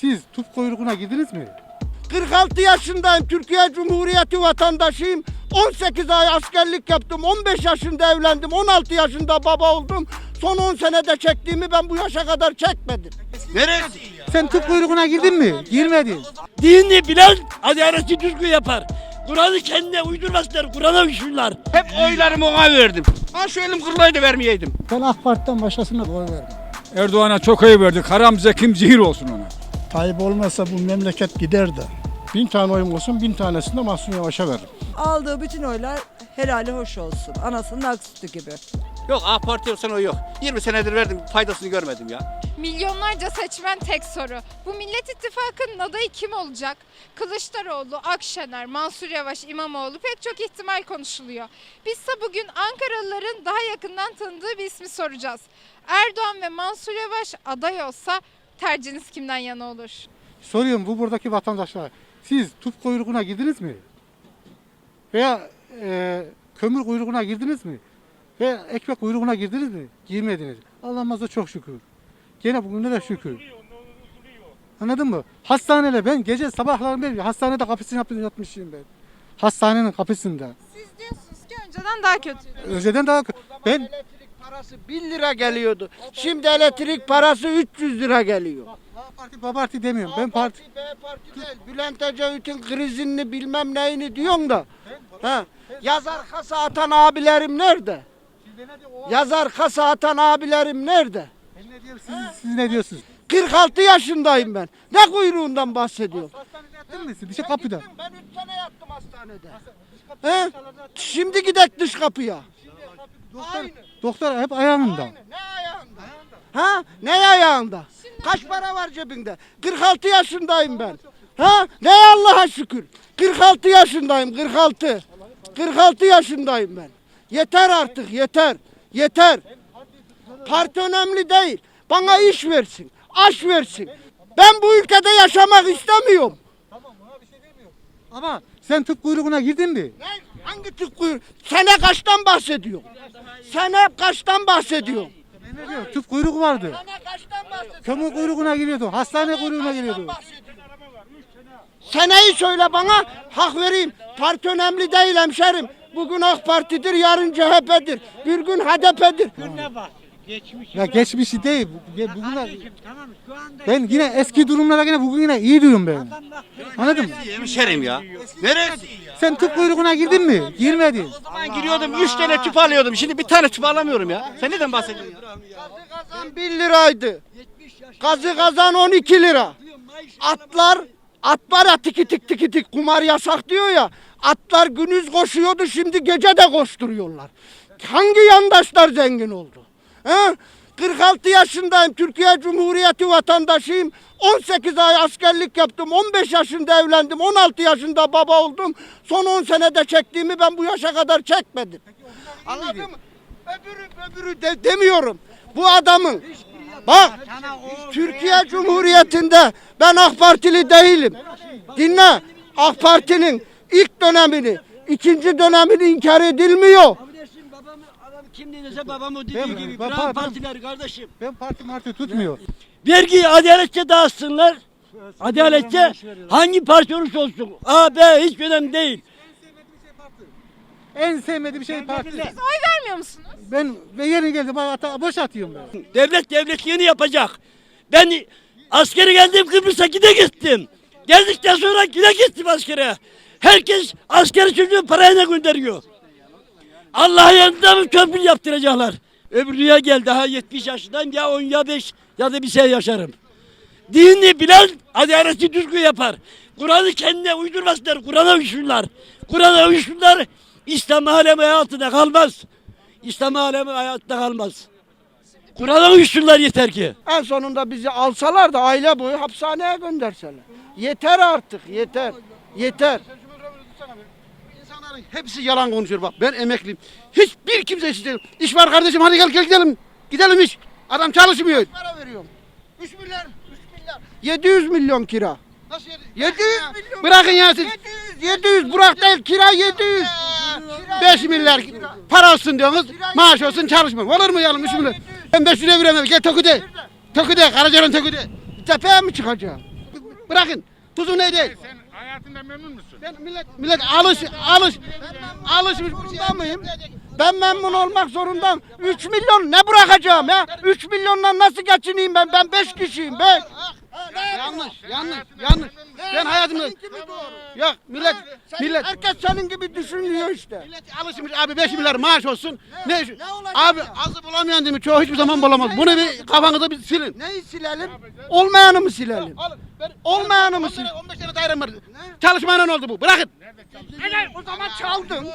Siz tüp kuyruğuna girdiniz mi? 46 yaşındayım. Türkiye Cumhuriyeti vatandaşıyım. 18 ay askerlik yaptım. 15 yaşında evlendim. 16 yaşında baba oldum. Son 10 senede çektiğimi ben bu yaşa kadar çekmedim. Neresi? Sen tüp kuyruğuna girdin mi? Girmedin. Dinini bilen adaleti düzgün yapar. Kur'an'ı kendine uydurmazlar, Kur'an'a uydururlar. Hep oylarımı ona verdim. Ha şu elim kırılaydı vermeyeydim. Ben AK Parti'den başkasına oy vermem. Erdoğan'a çok oy verdik. Haram zekim zehir olsun ona. Tayyip olmasa bu memleket gider de. Bin tane oyum olsun bin tanesini de Mahsun Yavaş'a veririm. Aldığı bütün oylar helali hoş olsun. Anasının ak sütü gibi. Yok AK Parti olsan o yok. 20 senedir verdim faydasını görmedim ya. Milyonlarca seçmen tek soru. Bu Millet İttifakı'nın adayı kim olacak? Kılıçdaroğlu, Akşener, Mansur Yavaş, İmamoğlu pek çok ihtimal konuşuluyor. Biz ise bugün Ankaralıların daha yakından tanıdığı bir ismi soracağız. Erdoğan ve Mansur Yavaş aday olsa tercihiniz kimden yana olur? Soruyorum bu buradaki vatandaşlara. Siz tüp kuyruğuna girdiniz mi? Veya e, kömür kuyruğuna girdiniz mi? Veya ekmek kuyruğuna girdiniz mi? Girmediniz. Allah'ımıza çok şükür. Gene bugüne de şükür. Anladın mı? Hastanede ben gece sabahları ben hastanede kapısını yatmışım ben. Hastanenin kapısında. Siz diyorsunuz ki önceden daha kötüydü. Önceden daha ben parası 1 lira geliyordu. Şimdi elektrik parası 300 lira geliyor. A parti B parti demiyorum. Ben parti B parti değil. Bülent Ecevit'in krizini bilmem neyini diyorsun da. Ha. Yazar kasa atan abilerim nerede? Yazar kasa atan abilerim nerede? Ben ne diyorum, siz, siz ne diyorsunuz? 46 yaşındayım ben. Ne kuyruğundan bahsediyorum? Hastanede yattın mı? Dişi kapıda. Gittim, Ben 3 sene yattım hastanede. He? Şimdi gidek dış kapıya. Doktor, doktor hep ayağında. Ne ayağında? Ha? Ne ayağında? Kaç para var cebinde? 46 yaşındayım ben. Ha? Ne Allah'a şükür. 46 yaşındayım 46. 46 yaşındayım ben. Yeter artık yeter. Yeter. Parti önemli değil. Bana iş versin. Aş versin. Ben bu ülkede yaşamak istemiyorum. Ama sen tıp kuyruğuna girdin mi? Ne? Hangi tip kuyruğu? Sene kaçtan bahsediyor? Sene kaçtan bahsediyor? Ne diyorum? Tüp kuyruğu vardı. Sene kaçtan bahsediyor? Kömür kuyruğuna giriyordu. Hastane kuyruğuna giriyordu. Seneyi söyle bana, hak vereyim. Parti önemli değil hemşerim. Bugün AK Parti'dir, yarın CHP'dir. Bir gün HDP'dir. Ya geçmişi değil. bu- ya Bugüne, ben yine eski durumlara yine bugün yine iyi diyorum ben. Anladın mı? Hemşerim ya. Neresi? Sen tıp kuyruğuna girdin mi? Girmedin. O zaman giriyordum 3 tane tüp alıyordum. Şimdi bir tane tüp alamıyorum ya. Sen neden bahsediyorsun ya? Kazan 1 liraydı. Gazı kazan 12 lira. Atlar, at var ya tiki tik tiki tik kumar yasak diyor ya. Atlar gündüz koşuyordu şimdi gece de koşturuyorlar. Hangi yandaşlar zengin oldu? He? 46 yaşındayım. Türkiye Cumhuriyeti vatandaşıyım. 18 ay askerlik yaptım. 15 yaşında evlendim. 16 yaşında baba oldum. Son 10 senede çektiğimi ben bu yaşa kadar çekmedim. Anladın mı? Öbürü öbürü de demiyorum. Bu adamın bak Türkiye Cumhuriyeti'nde ben AK Partili değilim. Dinle. AK Parti'nin ilk dönemini, ikinci dönemini inkar edilmiyor. Kardeşim babamı adam kim dinlese babamı dediği Ben- gibi. ben- ben- partiler kardeşim. Ben parti marti tutmuyor. Vergiyi adaletçe dağıtsınlar. Adaletçe hangi parti olursa olsun. A, B hiç önemli değil. En sevmediğim şey parti. Siz oy vermiyor musunuz? Ben ve yeni geldim ata boş atıyorum ben. Devlet devletliğini yapacak. Ben askere geldim Kıbrıs'a gide gittim. Geldikten sonra gide gittim askere. Herkes askeri çocuğu parayla gönderiyor. Allah yanında mı köprü yaptıracaklar? Öbür dünya gel daha 70 yaşındayım ya 10 ya 5 ya da bir şey yaşarım. Dinini bilen adaleti düzgün yapar. Kur'an'ı kendine uydurmazlar. Kur'an'a uysunlar. Kur'an'a uysunlar. İslam alemi hayatında kalmaz. İslam alemi hayatta kalmaz. Kur'an'a uysunlar yeter ki. En sonunda bizi alsalar da aile boyu hapishaneye gönderseler. Yeter artık yeter. Yeter. Hepsi yalan konuşuyor bak. Ben emekliyim. Hiçbir kimse değil. İş var kardeşim hadi gel gel gidelim. Gidelim iş. Adam çalışmıyor. Para veriyorum. 3 milyar, 3 milyar. 700 milyon kira. Nasıl yedi? 700 milyon. Bırakın ya siz. 700, 700 bırak değil kira 700. 5 milyar para olsun diyorsunuz. Maaş olsun çalışmam. Olur mu yalım 3 milyar? Ben 5 liraya veremem. Gel Tökü'de. Tökü'de. Karacalan Tökü'de. Tepeye mi çıkacağım? Bırakın. Tuzu ne değil. Sen hayatında memnun musun? Ben millet millet alış alış alışmış Zorunda mıyım? Ben memnun olmak zorundayım. 3 milyon ne bırakacağım ya? 3 milyonla nasıl geçineyim ben? Ben 5 kişiyim ben. Yanlış, yanlış, yanlış. Ben hayatımda Yok millet millet Herkes senin gibi düşünüyor işte. millet alışmış abi 5 milyar maaş olsun. Ne, abi azı bulamayan değil mi? Çoğu hiçbir zaman bulamaz. Bunu bir kafanızda bir silin. Neyi silelim? Olmayanı mı silelim? Olmayanı mı 15 silelim? tane- 15 tane dairem var. Çalışmayla oldu bu. Bırakın. O zaman çaldın.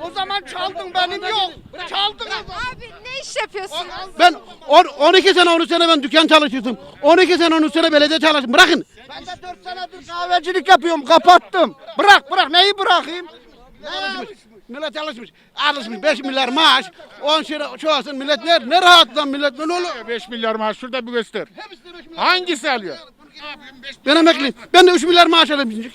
O zaman çaldın benim yok. Çaldın. Abi ne iş yapıyorsunuz? Ben on- 12 sene 13 sene ben dükkan çalıştım. 12 sene 13 sene belediye çalıştım. Bırakın. Ben de 4 senedir kahvecilik yapıyorum. Kapattım. Bırak bırak. Neyi bırakayım? Millet alışmış. Alışmış. 5 milyar maaş. 10 lira çoğalsın. Millet ne, ne rahat lan millet. Ne olur. 5 milyar maaş şurada bir göster. Hangisi alıyor? Ben emekliyim. Ben de 3 milyar maaş alayım.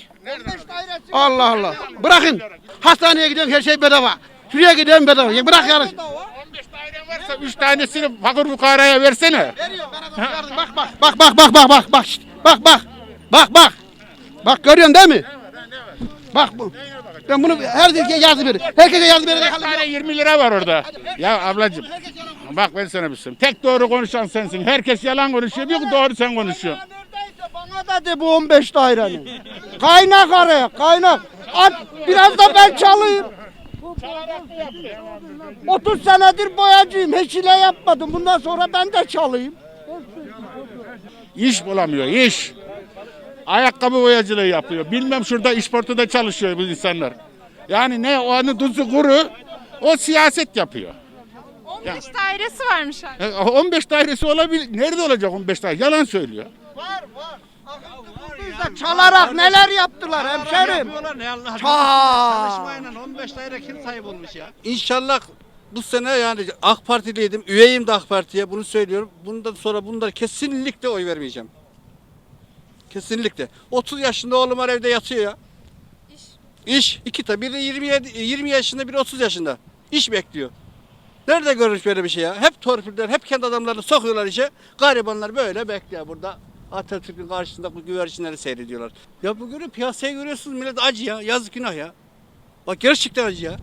Allah Allah. Bırakın. Hastaneye gidiyorsun her şey bedava. Şuraya gidiyorsun bedava. Ya bırak yarış. 15 dairen varsa 3 tanesini fakir fukaraya versene. Bak bak bak bak bak bak bak bak şşt. bak bak bak bak bak görüyorsun değil mi? Bak bu. Ben bunu her ülkeye yardım veririm. Herkese yardım Bir veririm. tane 20 lira var orada. Ya ablacığım. Bak ben sana bir şey. Tek doğru konuşan sensin. Herkes yalan konuşuyor. Bir doğru sen konuşuyorsun. De bu 15 dairenin. Kaynak araya kaynak. At biraz da ben çalayım. 30 senedir boyacıyım. Hiç hile yapmadım. Bundan sonra ben de çalayım. İş bulamıyor, iş. Ayakkabı boyacılığı yapıyor. Bilmem şurada işportada çalışıyor bu insanlar. Yani ne o anı tuzu kuru, o siyaset yapıyor. 15 dairesi varmış abi. E, 15 dairesi olabilir. Nerede olacak 15 daire? Yalan söylüyor. Biz de çalarak neler yaptılar hemşerim. Çal. 15 daire kim sahip olmuş ya? İnşallah bu sene yani AK Partiliydim, üyeyim de AK Parti'ye bunu söylüyorum. Bundan sonra bunlara kesinlikle oy vermeyeceğim. Kesinlikle. 30 yaşında oğlum var evde yatıyor ya. İş. İş. İki tabi. Biri 27, 20 yaşında, biri 30 yaşında. İş bekliyor. Nerede görmüş böyle bir şey ya? Hep torpiller, hep kendi adamlarını sokuyorlar işe. Garibanlar böyle bekliyor burada. Atatürk'ün karşısında bu güvercinleri seyrediyorlar. Ya bu görüyor, piyasayı görüyorsunuz millet acı ya. Yazık günah ya. Bak gerçekten acı ya.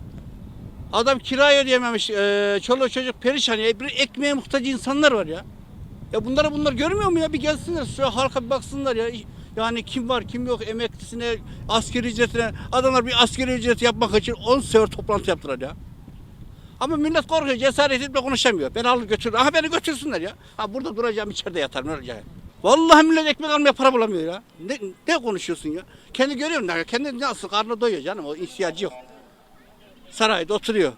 Adam kirayı ödeyememiş. Eee çoluğu çocuk perişan ya. Bir ekmeğe muhtaç insanlar var ya. Ya bunları bunlar görmüyor mu ya? Bir gelsinler şu halka bir baksınlar ya. Yani kim var kim yok emeklisine, askeri ücretine. Adamlar bir askeri ücret yapmak için 10 sefer toplantı yaptılar ya. Ama millet korkuyor, cesaret etme konuşamıyor. Beni alır götürür. Aha beni götürsünler ya. Ha burada duracağım içeride yatarım olacak? Vallahi millet ekmek almaya para bulamıyor ya. Ne, ne konuşuyorsun ya? Kendi görüyorum ya. Kendi nasıl karnı doyuyor canım. O ihtiyacı yok. Sarayda oturuyor.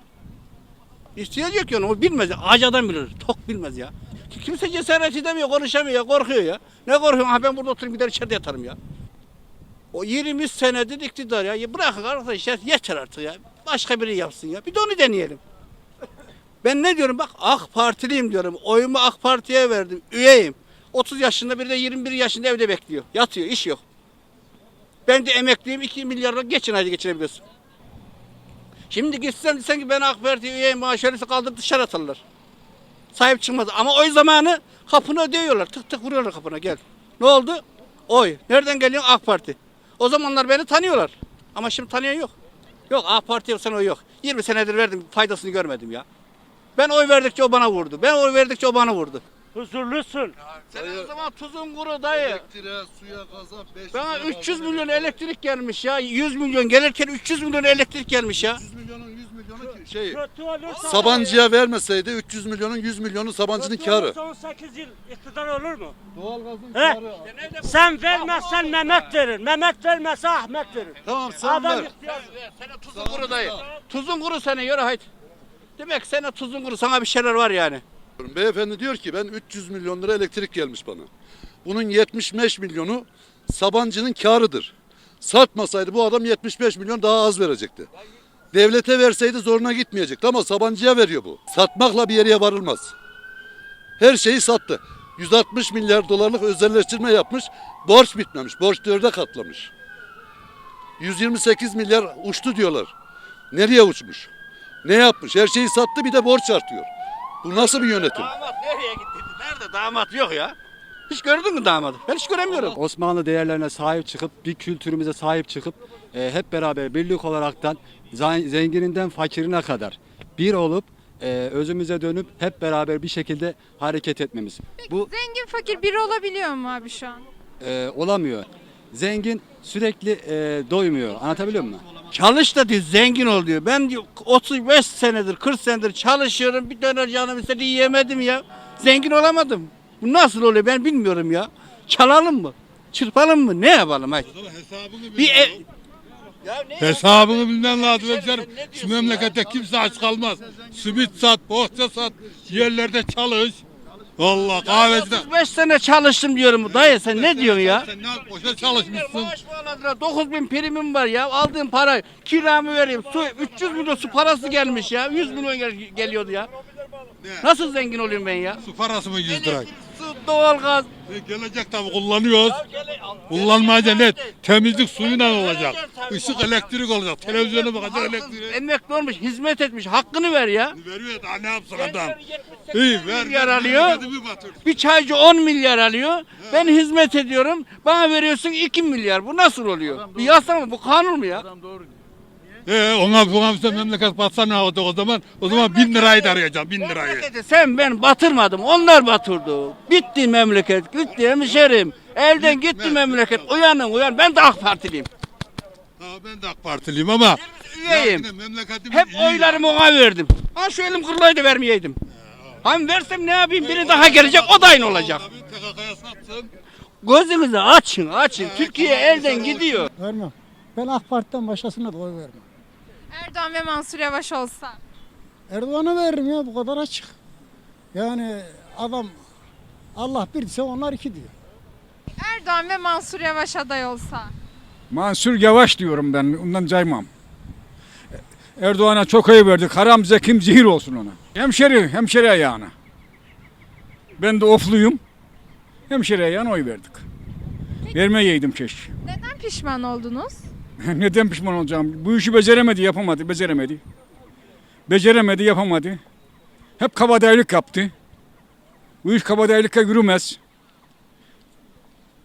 İhtiyacı yok onun. O bilmez. Ağaç adam bilir. Tok bilmez ya. Ki Kimse cesaret edemiyor, konuşamıyor ya. Korkuyor ya. Ne korkuyorsun? Ha ben burada oturayım gider içeride yatarım ya. O 20 senedir iktidar ya. ya bırakın arkadaşlar yeter artık ya. Başka biri yapsın ya. Bir de onu deneyelim. Ben ne diyorum bak AK Partiliyim diyorum. Oyumu AK Parti'ye verdim. Üyeyim. 30 yaşında biri de 21 yaşında evde bekliyor. Yatıyor, iş yok. Ben de emekliyim 2 milyarla geçin hadi geçirebiliyorsun. Şimdi gitsen desen ki ben AK Parti üyeyim maaş öyleyse kaldır dışarı atarlar. Sahip çıkmaz. Ama oy zamanı kapını ödüyorlar. Tık tık vuruyorlar kapına gel. Ne oldu? Oy. Nereden geliyor? AK Parti. O zamanlar beni tanıyorlar. Ama şimdi tanıyan yok. Yok AK Parti'ye sen oy yok. 20 senedir verdim faydasını görmedim ya. Ben oy verdikçe o bana vurdu. Ben oy verdikçe o bana vurdu. Huzurlusun. Senin o zaman tuzun kuru dayı. Elektriğe, suya, gaza 5 Bana 300 milyon elektrik gelmiş ya. 100 milyon gelirken 300 milyon elektrik gelmiş ya. 100 milyonun 100 milyonu ki- şey Kötü olursa Sabancı'ya vermeseydi 300 milyonun 100 milyonu Sabancı'nın karı. 18 yıl iktidar olur mu? Doğalgazın He? Sen vermezsen Mehmet verir. Mehmet vermezse Ahmet verir. Tamam sen Adam ver. ihtiyacı. Senin tuzun kuru dayı. Tuzun kuru sene yürü haydi. Demek senin tuzun kuru sana bir şeyler var yani. Beyefendi diyor ki ben 300 milyon lira elektrik gelmiş bana. Bunun 75 milyonu Sabancı'nın karıdır. Satmasaydı bu adam 75 milyon daha az verecekti. Devlete verseydi zoruna gitmeyecekti ama Sabancı'ya veriyor bu. Satmakla bir yere varılmaz. Her şeyi sattı. 160 milyar dolarlık özelleştirme yapmış. Borç bitmemiş. Borç dörde katlamış. 128 milyar uçtu diyorlar. Nereye uçmuş? Ne yapmış? Her şeyi sattı bir de borç artıyor. Bu nasıl bir yönetim? Damat nereye gitti? Nerede damat yok ya? Hiç gördün mü damadı? Ben hiç göremiyorum. Osmanlı değerlerine sahip çıkıp bir kültürümüze sahip çıkıp e, hep beraber birlik olaraktan zengininden fakirine kadar bir olup e, özümüze dönüp hep beraber bir şekilde hareket etmemiz. Bu Zengin fakir biri olabiliyor mu abi şu an? e, olamıyor. Zengin sürekli e, doymuyor. Anlatabiliyor muyum? Çalış da diyor zengin ol diyor. Ben diyor 35 senedir 40 senedir çalışıyorum bir döner canım istedi yiyemedim ya. Zengin olamadım. Bu nasıl oluyor ben bilmiyorum ya. Çalalım mı? Çırpalım mı? Ne yapalım? Hadi. Bir e- Hesabını bilmen lazım hemşerim. Şu memlekette kimse aç kalmaz. Simit sat, bohça sat, yerlerde çalış. Allah kahvecide. 35 sene çalıştım diyorum. Dayı sen ne diyorsun ya? Sen ne boşa çalışmışsın. Maaş bağladılar. 9 bin primim var ya. Aldığım para kiramı vereyim. Su 300 milyon su parası gelmiş ya. 100 milyon gel- geliyordu ya. Nasıl zengin olayım ben ya? Su parası mı 100 lira? Doğalgaz. E, Gelecek tabii kullanıyoruz. Kullanmayınca ne? Temizlik suyuyla olacak. Işık elektrik olacak. Televizyona bakacak elektriği. Emekli olmuş, hizmet etmiş. Hakkını ver ya. Veriyor daha ne yapsın adam? İyi ver. milyar alıyor. Bir çaycı 10 milyar alıyor. Ben hizmet ediyorum. Bana veriyorsun 2 milyar. Bu nasıl oluyor? Bir yasa mı? Bu kanun mu ya? Ee, ona buna bize memleket batsa ne olacak o zaman? O zaman bin lirayı da arayacağım bin lirayı. Memleketi sen ben batırmadım. Onlar batırdı. Bitti memleket. Gitti hemşerim. Elden gitti memleket. Uyanın uyan. Ben de AK Partiliyim. Ha, ben de AK Partiliyim ama Üyeyim. Hep iyi oylarımı ona verdim. Ha şu elim kırılaydı vermeyeydim. Hem versem ne yapayım? Biri daha gelecek o da aynı olacak. Tabii TKK'ya satsın. Gözünüzü açın açın. Türkiye elden gidiyor. Vermem. Ben AK Parti'den başkasına da oy vermem. Erdoğan ve Mansur Yavaş olsa. Erdoğan'a veririm ya bu kadar açık. Yani adam Allah bir ise onlar iki diyor. Erdoğan ve Mansur Yavaş aday olsa. Mansur Yavaş diyorum ben. Ondan caymam. Erdoğan'a çok ayı verdik. Haram zekim zehir olsun ona. Hemşeri, hemşeri ayağına. Ben de ofluyum. Hemşeri ayağına oy verdik. Vermeyeydim keşke. Neden pişman oldunuz? Neden pişman olacağım? Bu işi beceremedi, yapamadı, beceremedi. Beceremedi, yapamadı. Hep kabadayılık yaptı. Bu iş kabadayılıkla yürümez.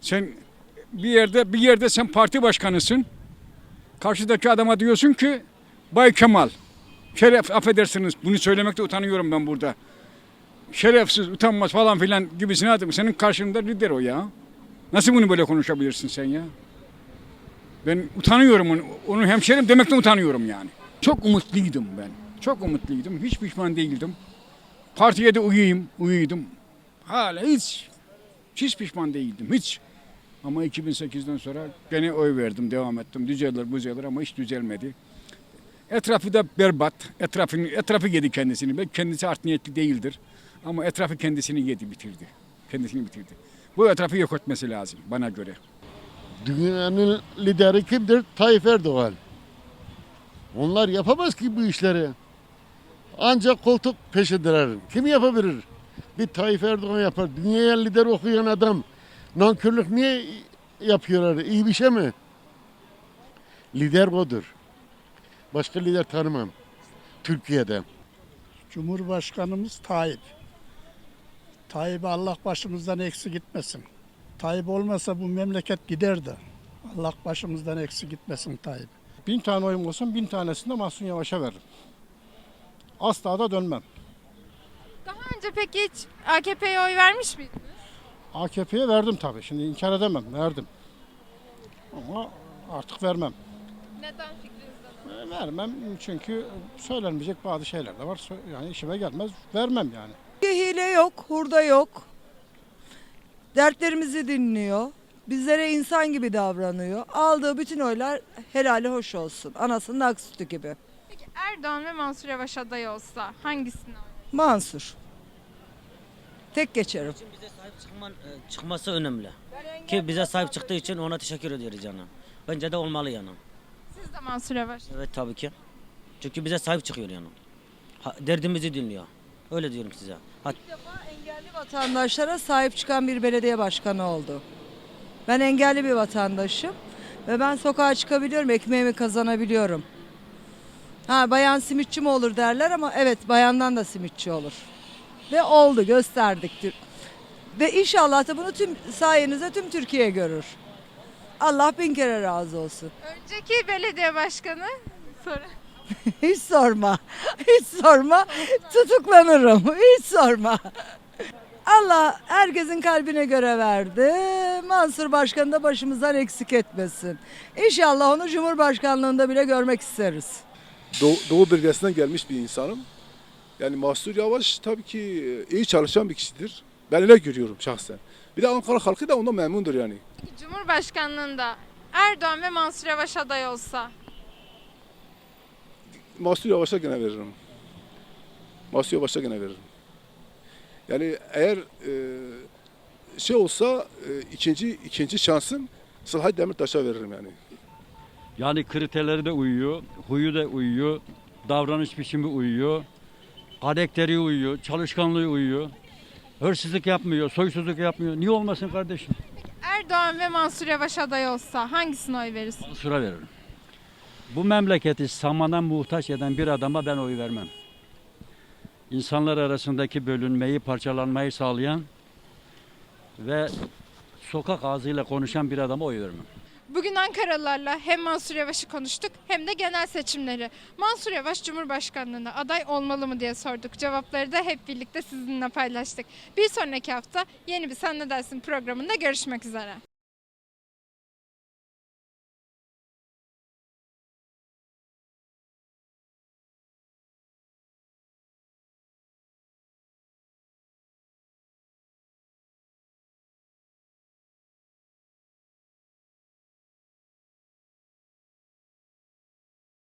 Sen bir yerde bir yerde sen parti başkanısın. Karşıdaki adama diyorsun ki Bay Kemal. Şeref affedersiniz bunu söylemekte utanıyorum ben burada. Şerefsiz, utanmaz falan filan gibisine adım. Senin karşında lider o ya. Nasıl bunu böyle konuşabilirsin sen ya? Ben utanıyorum onu, onu hemşerim demekten utanıyorum yani. Çok umutluydum ben. Çok umutluydum. Hiç pişman değildim. Partiye de uyuyayım, uyuydum. Hala hiç, hiç pişman değildim, hiç. Ama 2008'den sonra gene oy verdim, devam ettim. Düzelir, düzelir ama hiç düzelmedi. Etrafı da berbat. Etrafını, etrafı yedi kendisini. Belki kendisi art niyetli değildir. Ama etrafı kendisini yedi, bitirdi. Kendisini bitirdi. Bu etrafı yok etmesi lazım bana göre. Dünyanın lideri kimdir? Tayyip Erdoğan. Onlar yapamaz ki bu işleri. Ancak koltuk peşindeler. Kim yapabilir? Bir Tayyip Erdoğan yapar. Dünyaya lider okuyan adam. Nankörlük niye yapıyorlar? İyi bir şey mi? Lider odur. Başka lider tanımam. Türkiye'de. Cumhurbaşkanımız Tayyip. Tayyip'i Allah başımızdan eksi gitmesin. Tayyip olmasa bu memleket giderdi. Allah başımızdan eksi gitmesin Tayyip. Bin tane oyum olsun bin tanesini de Mahsun Yavaş'a veririm. Asla da dönmem. Daha önce peki hiç AKP'ye oy vermiş miydiniz? AKP'ye verdim tabii. Şimdi inkar edemem. Verdim. Ama artık vermem. Neden fikrinizden? E, Vermem çünkü söylenmeyecek bazı şeyler de var. Yani işime gelmez. Vermem yani. Hile yok, hurda yok. Dertlerimizi dinliyor. Bizlere insan gibi davranıyor. Aldığı bütün oylar helali hoş olsun. Anasının ak sütü gibi. Peki Erdoğan ve Mansur Yavaş aday olsa hangisini oy? Mansur. Tek geçerim. bize sahip çıkman, e, çıkması önemli. Ki bize sahip çıktığı için ona teşekkür ediyoruz canım. Bence de olmalı yani. Siz de Mansur Yavaş. Evet tabii ki. Çünkü bize sahip çıkıyor yani. Ha, derdimizi dinliyor. Öyle diyorum size. Ha, İlk defa engelli vatandaşlara sahip çıkan bir belediye başkanı oldu. Ben engelli bir vatandaşım ve ben sokağa çıkabiliyorum, ekmeğimi kazanabiliyorum. Ha bayan simitçi mi olur derler ama evet bayandan da simitçi olur. Ve oldu gösterdik. Ve inşallah da bunu tüm sayenizde tüm Türkiye görür. Allah bin kere razı olsun. Önceki belediye başkanı sonra Hiç sorma. Hiç sorma. Tutuklanırım. Hiç sorma. Allah herkesin kalbine göre verdi. Mansur Başkanı da başımızdan eksik etmesin. İnşallah onu Cumhurbaşkanlığında bile görmek isteriz. Doğu, Doğu bölgesinden gelmiş bir insanım. Yani Mahsur Yavaş tabii ki iyi çalışan bir kişidir. Ben öyle görüyorum şahsen. Bir de Ankara halkı da ondan memnundur yani. Cumhurbaşkanlığında Erdoğan ve Mansur Yavaş aday olsa Mahsur Yavaş'a gene veririm. Mahsur Yavaş'a gene veririm. Yani eğer e, şey olsa e, ikinci ikinci şansım Sılhay Demirtaş'a veririm yani. Yani kriterleri de uyuyor, huyu da uyuyor, davranış biçimi uyuyor, karakteri uyuyor, çalışkanlığı uyuyor. Hırsızlık yapmıyor, soysuzluk yapmıyor. Niye olmasın kardeşim? Erdoğan ve Mansur Yavaş aday olsa hangisine oy verirsin? Sıra veririm. Bu memleketi samana muhtaç eden bir adama ben oy vermem. İnsanlar arasındaki bölünmeyi, parçalanmayı sağlayan ve sokak ağzıyla konuşan bir adama oy vermem. Bugün Ankaralılarla hem Mansur Yavaş'ı konuştuk hem de genel seçimleri. Mansur Yavaş Cumhurbaşkanlığına aday olmalı mı diye sorduk. Cevapları da hep birlikte sizinle paylaştık. Bir sonraki hafta yeni bir Sen Ne Dersin programında görüşmek üzere.